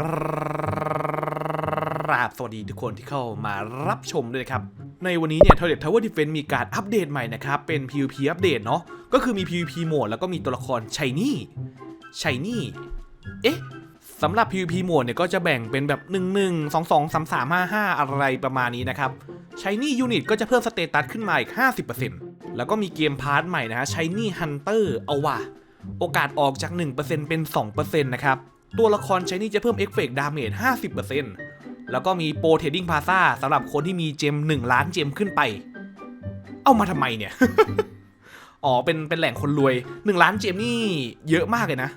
กราบสวัสดีทุกคนที่เข้ามารับชมด้วยนะครับ ในวันนี้เนี่ย Toilet Tower Defense มีการอัปเดตใหม่นะครับ เป็น PVP อัปเดตเนาะก็คือมี PVP โหมดแล้วก็มีตัวละครชัยนี่ชัยนี่ เอ๊ะสำหรับ PVP โหมดเนี่ยก็จะแบ่งเป็นแบบ 1 1 2 2 3 3 5 5 อะไรประมาณนี้นะครับชัยนี่ยูนิตก็จะเพิ่มสเตตัสขึ้นมาอีก 50%แล้วก็มีเกมพาร์ทใหม่นะฮะชัยนี่ฮันเตอร์เอาว่ะโอกาสออกจาก 1%เป็น 2%นะครับ ตัวละครใช้นี่จะเพิ่มเอฟเฟกต์ดาเมจ 50%แล้วก็มีโปรเทดดิ้งพาซาสำหรับคนที่มีเจม 1 ล้านเจมขึ้นไป เอามาทำไมเนี่ย อ๋อ เป็นเป็นแหล่งคนรวย 1 ล้านเจมนี่เยอะมากเลยนะ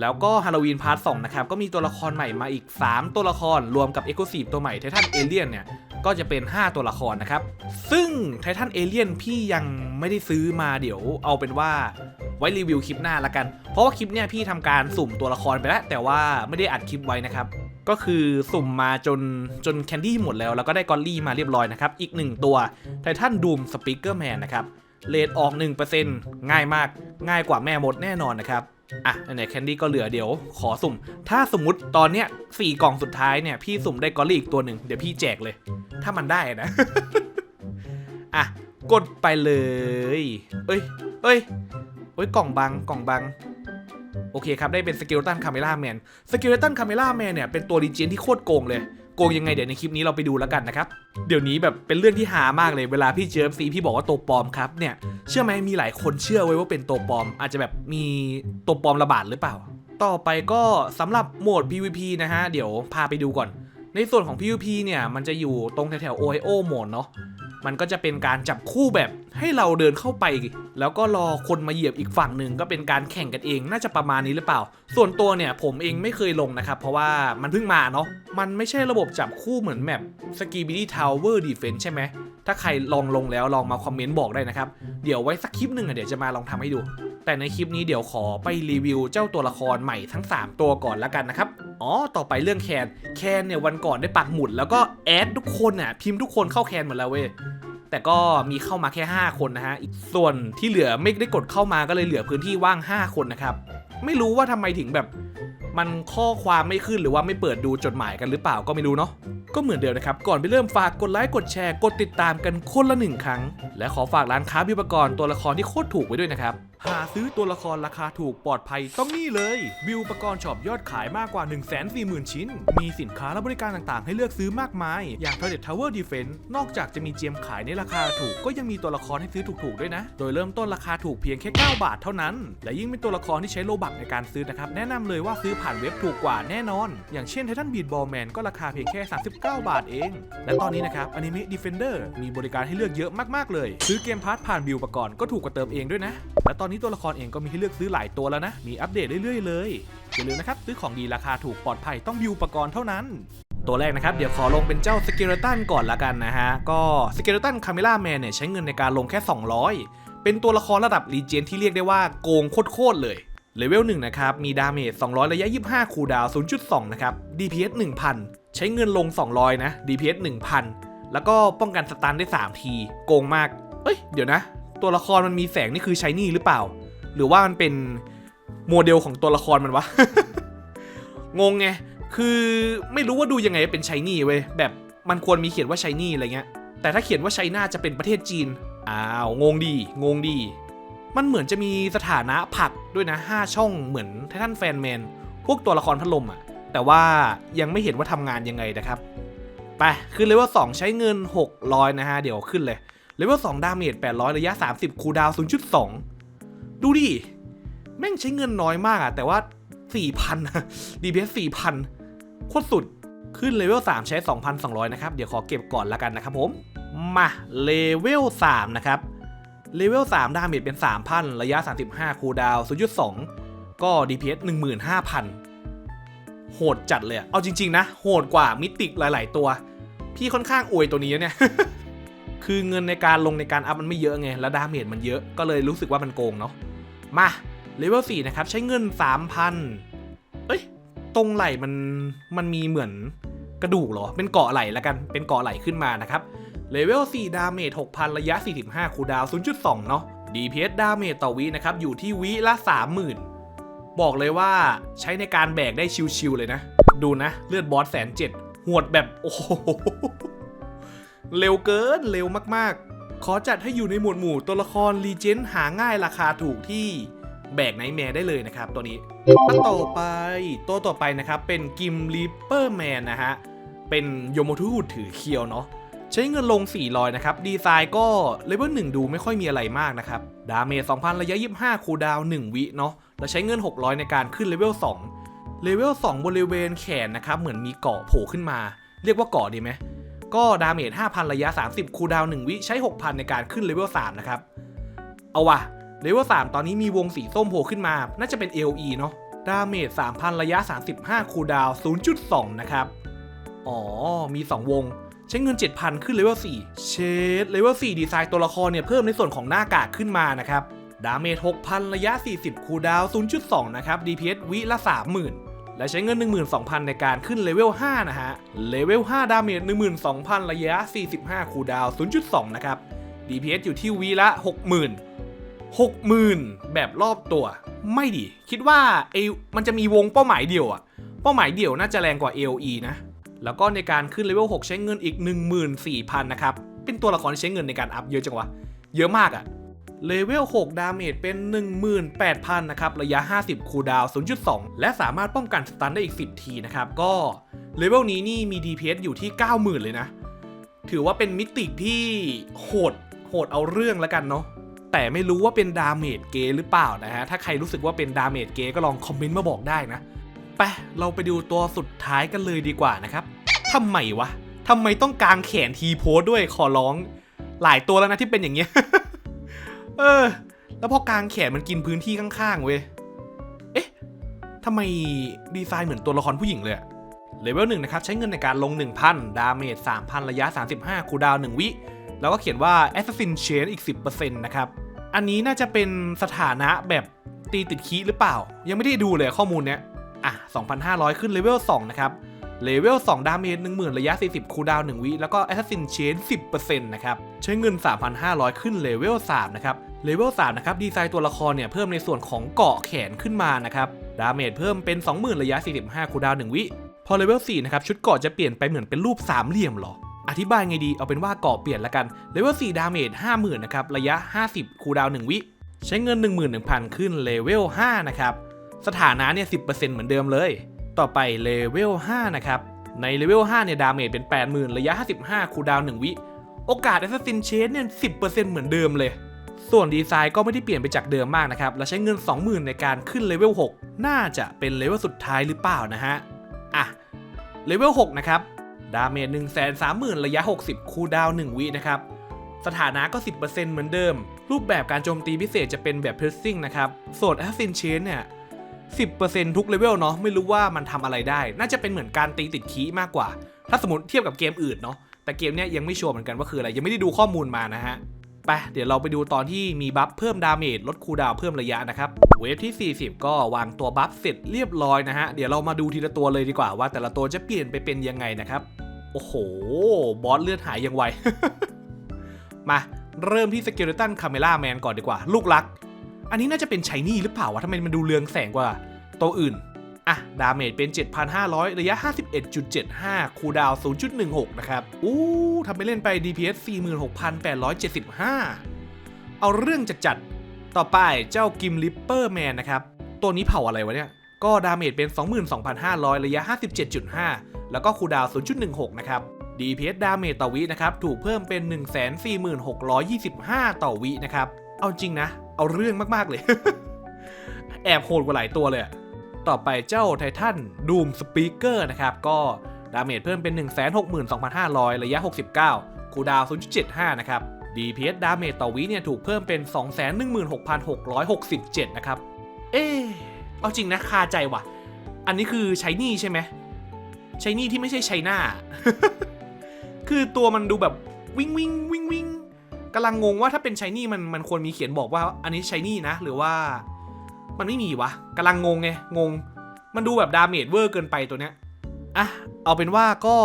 แล้วก็ฮาโลวีนพาร์ท2นะครับ ก็มีตัวละครใหม่มาอีก 3 ตัวละครรวมกับเอ็กซีฟตัวใหม่ไททันเอเลียนเนี่ย ก็จะเป็น 5 ตัวละครนะครับ ซึ่งไททันเอเลียนพี่ยังไม่ได้ซื้อมาเดี๋ยวเอาเป็นว่าไว้รีวิวคลิปหน้าละกัน เพราะว่าคลิปเนี่ยพี่ทำการสุ่มตัวละครไปแล้ว แต่ว่าไม่ได้อัดคลิปไว้นะครับก็คือสุ่มมาจนจนแคนดี้หมดแล้ว แล้วก็ได้กอลลี่มาเรียบร้อยนะครับ อีก 1 ตัวไททันดูมสปีกเกอร์แมนนะครับเลทออก 1%ง่ายมากง่ายกว่าแม่มดแน่นอนนะครับ อะไหนแคนดี้ก็เหลือเดี๋ยว ขอสุ่ม ถ้าสมมติตอนเนี้ยสี่กล่องสุดท้ายเนี่ยพี่สุ่มได้กอลลี่อีกตัวหนึ่งเดี๋ยวพี่แจกเลย ถ้ามันได้นะ อะ กดไปเลย เอ้ย เอ้ยเอ้ยกล่องบังกล่องบัง โอเคครับ ได้เป็นสเกลตันคาเมล่าแมนสเกลตันคาเมล่าแมนเนี่ยเป็นตัวรีเจนที่โคตรโกงเลย โกงยังไงเดี๋ยวในคลิปนี้เราไปดูแล้วกันนะครับเดี๋ยวนี้แบบเป็นเรื่องที่หามากเลยเวลาพี่เจอซีพี่บอกว่าตัวปลอมครับเนี่ยเชื่อไหมมีหลายคนเชื่อไว้ว่าเป็นตัวปลอม อาจจะแบบมีตัวปลอมระบาดหรือเปล่า ต่อไปก็สำหรับโหมด PVP นะฮะเดี๋ยวพาไปดูก่อน ในส่วนของ PVP เนี่ยมันจะอยู่ตรงแถวๆ OIO โหมดเนาะมันก็จะเป็นการจับคู่แบบ ให้เราเดินเข้าไป แล้วก็รอคนมาเหยียบอีกฝั่งหนึ่งก็เป็นการแข่งกันเองน่าจะประมาณนี้หรือเปล่า ส่วนตัวเนี่ยผมเองไม่เคยลงนะครับ เพราะว่ามันเพิ่งมาเนาะมันไม่ใช่ระบบจับคู่เหมือนแมป s k i b i d y Tower Defense ใช่ไหมถ้าใครลองลงแล้วลองมาคอมเมนต์บอกได้นะครับ เดี๋ยวไว้สักคลิปหนึ่งอะเดี๋ยวจะมาลองทำให้ดู แต่ในคลิปนี้เดี๋ยวขอไปรีวิวเจ้าตัวละครใหม่ทั้ง 3 ตัวก่อนล้วกันนะครับอ๋อ ต่อไปเรื่องแคนแคนเนี่ยวันก่อนได้ปักหมุดแล้วก็แอดทุกคนน่ะพิมพ์ทุกคนเข้าแคนหมดแล้วเว้ยแต่ก็มีเข้ามาแค่ 5คนนะฮะอีกส่วนที่เหลือไม่ได้กดเข้ามาก็เลยเหลือพื้นที่ว่าง 5 คนนะครับ ไม่รู้ว่าทำไมถึงแบบมันข้อความไม่ขึ้นหรือว่าไม่เปิดดูจดหมายกันหรือเปล่าก็ไม่รู้เนาะก็เหมือนเดิมนะครับ ก่อนไปเริ่มฝากกดไลค์กดแชร์กดติดตามกันคนละหนึ่งครั้ง และขอฝากร้านค้าบิวปกรณ์ตัวละครที่โคตรถูกไว้ด้วยนะครับ หาซื้อตัวละครราคาถูกปลอดภัยต้องนี่เลยบิวปกรณ์ช็อปยอดขายมากกว่า 1 4 0 0 0 0 ชิ้น มีสินค้าและบริการต่างๆ ให้เลือกซื้อมากมาย อย่าง Toilet Tower Defense นอกจากจะมีเจมขายในราคาถูกก็ยังมีตัวละครให้ซื้อถูกๆ ด้วยนะ โดยเริ่มต้นราคาถูกเพียงแค่ 9 บาทเท่านั้น และยิ่งเป็นตัวละครที่ใช้โลบักในการซื้อนะครับแนะนำเลยว่าซื้อผ่านเว็บถูกกว่าแน่นอน อย่างเช่น Titan Beat Ball Man ก็ราคาเพียงแค่ 39 บาทเอง และตอนนี้นะครับ Anime Defender มีบริการให้เลือกเยอะมากๆเลย ซื้อเกมพาร์ทผ่านบิวปกรณ์ก็ถูกกว่าเติมเองด้วยนะและตอนนี้ตัวละครเองก็มีให้เลือกซื้อหลายตัวแล้วนะ มีอัปเดตเรื่อยๆเลยอย่าลืมนะครับซื้อของดีราคาถูกปลอดภัยต้องบิวปกรณ์เท่านั้นตัวแรกนะครับ เดี๋ยวขอลงเป็นเจ้าสเกเลตันก่อนละกันนะฮะ ก็สเกเลตันคาเมล่าแมนเนี่ย ใช้เงินในการลงแค่ 200 เป็นตัวละครระดับรีเจนที่เรียกได้ว่าโกงโคตรๆเลยเลเวล1นะครับ มีดาเมจ 200 ระยะ 25 คูดาวน์0.2 นะครับ DPS 1000 ใช้เงินลง 200 นะ DPS 1000 แล้วก็ป้องกันสตันได้ 3 ที โกงมาก เอ้ย เดี๋ยวนะ ตัวละครมันมีแสงนี่คือใช้นี่หรือเปล่า หรือว่ามันเป็นโมเดลของตัวละครมันวะ งงไง คือไม่รู้ว่าดูยังไงเป็นไชนี่เว้ย แบบมันควรมีเขียนว่าไชนี่อะไรเงี้ย แต่ถ้าเขียนว่าไชน่าจะเป็นประเทศจีน อ้าว งงดี งงดี มันเหมือนจะมีสถานะผักด้วยนะ 5 ช่องเหมือนไททันแฟนแมน พวกตัวละครพัดลมอะแต่ว่ายังไม่เห็นว่าทำงานยังไงนะครับ ไปคือเลเวล2ใช้เงิน 600 นะฮะ เดี๋ยวขึ้นเลย เลเวล2ดาเมจ800 ระยะ 30 คูดาวน์0.2 ดูดิ แม่งใช้เงินน้อยมากอะแต่ว่า 4,000 DPS 4,000 โคตรสุด ขึ้นเลเวล3ใช้ 2,200 นะครับ เดี๋ยวขอเก็บก่อนละกันนะครับผม มาเลเวล3นะครับ เลเวล3ดาเมจเป็น 3,000 ระยะ 35 คูดาวน์0.2 ก็ DPS 15,000 โหดจัดเลย เอาจริง ๆ นะ โหดกว่ามิติหลาย ๆ ตัว พี่ค่อนข้างอวยตัวนี้เนี่ย คือเงินในการลงในการอัพมันไม่เยอะไง แล้วดาเมจมันเยอะก็เลยรู้สึกว่ามันโกงเนาะ มาเลเวล4นะครับ ใช้เงิน 3,000 เอ้ย ตรงไหล่มันมันมีเหมือนกระดูกเหรอ เป็นเกาะไหล่ละกัน เป็นเกาะไหล่ขึ้นมานะครับ เลเวล4ดาเมจ6,000 ระยะ 45 คูดาวน์0.2 เนาะ DPS ดาเมจต่อวินะครับ อยู่ที่วิละ 30,000 บอกเลยว่าใช้ในการแบกได้ชิวๆเลยนะ ดูนะ เลือดบอสแสนเจ็ดหวดแบบ โอ้โห เร็วเกินเร็วมากๆ ขอจัดให้อยู่ในหมวดหมู่ตัวละครรีเจนหาง่ายราคาถูกที่แบกไนท์แมร์ได้เลยนะครับตัวนี้มาต่อไปตัวต่อไปนะครับเป็นกิมลิปเปอร์แมนนะฮะ เป็นโยโมทูถือเคียวเนาะใช้เงินลง 400 นะครับ ดีไซน์ก็เลเวล1ดูไม่ค่อยมีอะไรมากนะครับ ดาเมจ 2,000 ระยะ 25 คูดาวน์1วิเนาะแล้วใช้เงิน 600 ในการขึ้นเลเวล 2 เลเวล 2 บริเวณแขนนะครับ เหมือนมีเกาะโผล่ขึ้นมา เรียกว่าเกาะดีไหม ก็ดาเมจ5,000 ระยะ 30 คูดาวน1วิใช้ 6,000 ในการขึ้นเลเวล3นะครับ เอาวะเลเวล3ตอนนี้มีวงสีส้มโผล่ขึ้นมา น่าจะเป็น LE เนาะดาเมจ3,000 ระยะ 35 คูดาวน์0.2 นะครับ อ๋อ มี 2 วง ใช้เงิน 7,000 ขึ้นเลเวล4เชดเลเวล4ดีไซน์ตัวละครเนี่ยเพิ่มในส่วนของหน้ากากขึ้นมานะครับ ดาเมจ 6,000 ระยะ 40 คูดาวน์0.2 นะครับ DPS วิละ 30,000 และใช้เงิน 12,000 ในการขึ้นเลเวล 5 นะฮะ เลเวล 5 ดาเมจ 12,000 ระยะ 45 คูดาวน์0.2 นะครับ DPS อยู่ที่วิละ 60,000 60,000 แบบรอบตัว ไม่ดิคิดว่าไอมันจะมีวงเป้าหมายเดียวอะเป้าหมายเดียวน่าจะแรงกว่า AOE นะ แล้วก็ในการขึ้นเลเวล 6 ใช้เงินอีก 14,000 นะครับ เป็นตัวละครที่ใช้เงินในการอัพเยอะจังวะ เยอะมากอะ เลเวล 6 ดาเมจเป็น 18,000 นะครับ ระยะ 50 คูลดาวน์ 0.2 และสามารถป้องกันสตันได้อีก 10 ทีนะครับ ก็เลเวลนี้นี่มี DPS อยู่ที่ 90,000 เลยนะ ถือว่าเป็นมิติที่โหด โหดเอาเรื่องแล้วกันเนาะ แต่ไม่รู้ว่าเป็นดาเมจเกหรือเปล่านะฮะ ถ้าใครรู้สึกว่าเป็นดาเมจเกก็ลองคอมเมนต์มาบอกได้นะ ไป เราไปดูตัวสุดท้ายกันเลยดีกว่านะครับทำไมวะทำไมต้องกางแขนทีโพสด้วยขอร้อง หลายตัวแล้วนะที่เป็นอย่างเงี้ย เออ แล้วพอกลางแขนมันกินพื้นที่ข้างๆเว้ย เอ๊ะทำไมดีไซน์เหมือนตัวละครผู้หญิงเลยอะเลเวลหนึ่งนะครับ ใช้เงินในการลง 1,000 ดาเมจ 3,000 ระยะ 35 คูดาวน์1วิ แล้วก็เขียนว่า Assassin Chain อีก 10%นะครับ อันนี้น่าจะเป็นสถานะแบบตีติดคีหรือเปล่า ยังไม่ได้ดูเลยข้อมูลเนี้ย อะ 2,500 ขึ้นเลเวล2นะครับ เลเวล 2 ดาเมจ10,000 ระยะ 40 คูดาวน์1วิ แล้วก็ Assassin Chain 10%นะครับ ใช้เงิน 3,500 ขึ้นเลเวล 3 นะครับ เลเวล 3 นะครับ ดีไซน์ตัวละครเนี่ย เพิ่มในส่วนของเกาะแขนขึ้นมานะครับ ดาเมจเพิ่มเป็น 20,000 ระยะ 45 คูดาวน์1วิ พอเลเวล 4 นะครับ ชุดเกาะจะเปลี่ยนไปเหมือนเป็นรูปสามเหลี่ยมหรอ อธิบายไงดี เอาเป็นว่าเกาะเปลี่ยนละกัน เลเวล 4 ดาเมจ50,000 นะครับ ระยะ 50 คูดาวน์1วิ ใช้เงิน 11,000 ขึ้นเลเวล 5 นะครับ สถานะเนี่ย 10%เหมือนเดิมเลย ต่อไปเลเวล5นะครับ ในเลเวล5เนี่ยดาเมจเป็น 80,000 ระยะ 55 คูดาวน์1วิ โอกาส Assassin Chain เนี่ย 10%เหมือนเดิมเลย ส่วนดีไซน์ก็ไม่ได้เปลี่ยนไปจากเดิมมากนะครับ และใช้เงิน 20,000 ในการขึ้นเลเวล 6 น่าจะเป็นเลเวลสุดท้ายหรือเปล่านะฮะ อะ เลเวล 6 นะครับ ดาเมจ 130,000 ระยะ 60 คูดาวน์1วินะครับ สถานะก็ 10%เหมือนเดิม รูปแบบการโจมตีพิเศษจะเป็นแบบ piercing นะครับ ส่วน Assassin Chain เนี่ย 10%ทุกเลเวลเนาะไม่รู้ว่ามันทำอะไรได้ น่าจะเป็นเหมือนการตีติดคีมากกว่า ถ้าสมมติเทียบกับเกมอื่นเนาะแต่เกมเนี้ยยังไม่ชัวร์เหมือนกันว่าคืออะไร ยังไม่ได้ดูข้อมูลมานะฮะไปเดี๋ยวเราไปดูตอนที่มีบัฟเพิ่มดาเมจลดคูลดาวเพิ่มระยะนะครับ เวฟที่ 40 ก็วางตัวบัฟเสร็จเรียบร้อยนะฮะ เดี๋ยวเรามาดูทีละตัวเลยดีกว่าว่าแต่ละตัวจะเปลี่ยนไปเป็นยังไงนะครับ โอ้โห บอสเลือดหายยังไว มาเริ่มที่สเกเลตันคาเมล่าแมนก่อนดีกว่า ลูกรัก อันนี้น่าจะเป็นชายนี่หรือเปล่าวะทำไมมันดูเรืองแสงกว่าตัวอื่น อะ ดาเมจเป็น 7,500 ระยะ 51.75 คูดาวน์0.16 นะครับ อู้ทำไปเล่นไป DPS 46,875 เอาเรื่องจัดจัดๆต่อไปเจ้ากิมลิปเปอร์แมนนะครับ ตัวนี้เผาอะไรวะเนี่ย ก็ดาเมจเป็น 22,500 ระยะ 57.5 แล้วก็คูดาวน์0.16 นะครับ DPS ดาเมจต่อวินะครับ ถูกเพิ่มเป็น 146,25 ต่อวินะครับ เอาจริงนะ เอาเรื่องมากๆเลย แอบโหดกว่าหลายตัวเลย ต่อไปเจ้าไททันดูมสปีกเกอร์นะครับ ก็ดาเมจเพิ่มเป็น 162,500 ระยะ 69 คูดาวน์0.75 นะครับ DPS ดาเมจต่อวิเนี่ยถูกเพิ่มเป็น 216,667 นะครับ เอ๊เอาจริงนะคาใจว่ะ อันนี้คือใช้นี่ใช่ไหมใช้นี่ที่ไม่ใช่ใช้หน้า คือตัวมันดูแบบวิ่งวิ่งวิ่งวิ่ง กำลังงงว่าถ้าเป็นชายนี่มันมันควรมีเขียนบอกว่าอันนี้ชายนี่นะ หรือว่ามันไม่มีวะกำลังงงไงงง มันดูแบบดาเมจเวอร์เกินไปตัวเนี้ยอะเอาเป็นว่าก็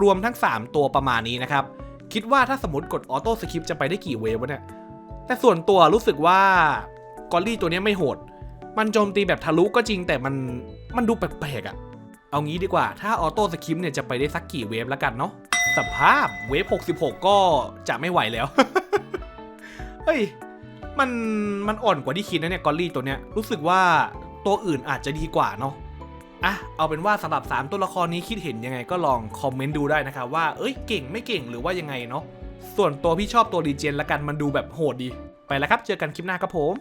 รวมๆทั้ง 3 ตัวประมาณนี้นะครับ คิดว่าถ้าสมมติกดออโต้สคริปจะไปได้กี่เวฟวะเนี่ยแต่ส่วนตัวรู้สึกว่ากอลลี่ตัวเนี้ยไม่โหด มันโจมตีแบบทะลุก็จริงแต่มันมันดูแปลกๆอะ่ะ เอางี้ดีกว่าถ้าออโต้สคริปเนี่ยจะไปได้สักกี่เวฟแล้วกันเนาะ สภาพเวฟ66 ก็จะไม่ไหวแล้ว เฮ้ย มันมันอ่อนกว่าที่คิดนะเนี่ยกอลลี่ตัวเนี้ย รู้สึกว่าตัวอื่นอาจจะดีกว่าเนาะอะเอาเป็นว่าสำหรับ 3 ตัวละครนี้คิดเห็นยังไงก็ลองคอมเมนต์ดูได้นะครับว่าเอ้ยเก่งไม่เก่งหรือว่ายังไงเนาะส่วนตัวพี่ชอบตัวรีเจนละกันมันดูแบบโหดดี ไปแล้วครับ เจอกันคลิปหน้าครับผม